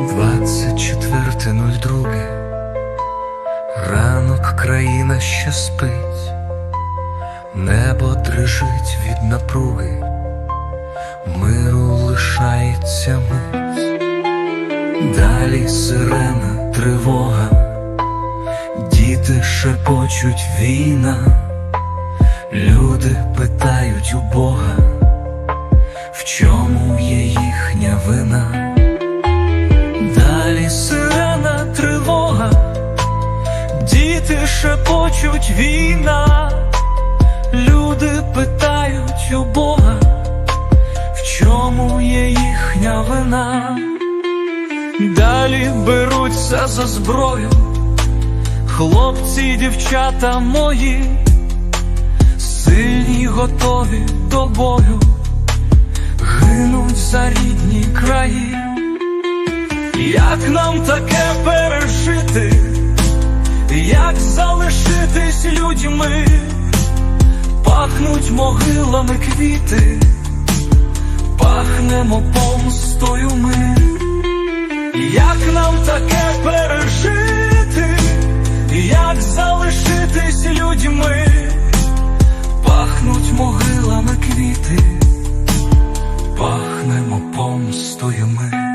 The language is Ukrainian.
24.02 Ранок країна ще спить, небо дрижить від напруги, миру лишається мить, далі сирена, тривога, діти шепочуть війна, люди питають у Бога, в чому є їхня вина. Діти шепочуть війна, люди питають у Бога, в чому є їхня вина. Далі беруться за зброю, хлопці, дівчата мої, сильні, готові до бою, гинуть за рідні краї. Як нам таке людьми, пахнуть могилами квіти, пахнемо помстою ми, як нам таке пережити, як залишитись людьми, пахнуть могилами квіти, пахнемо помстою ми.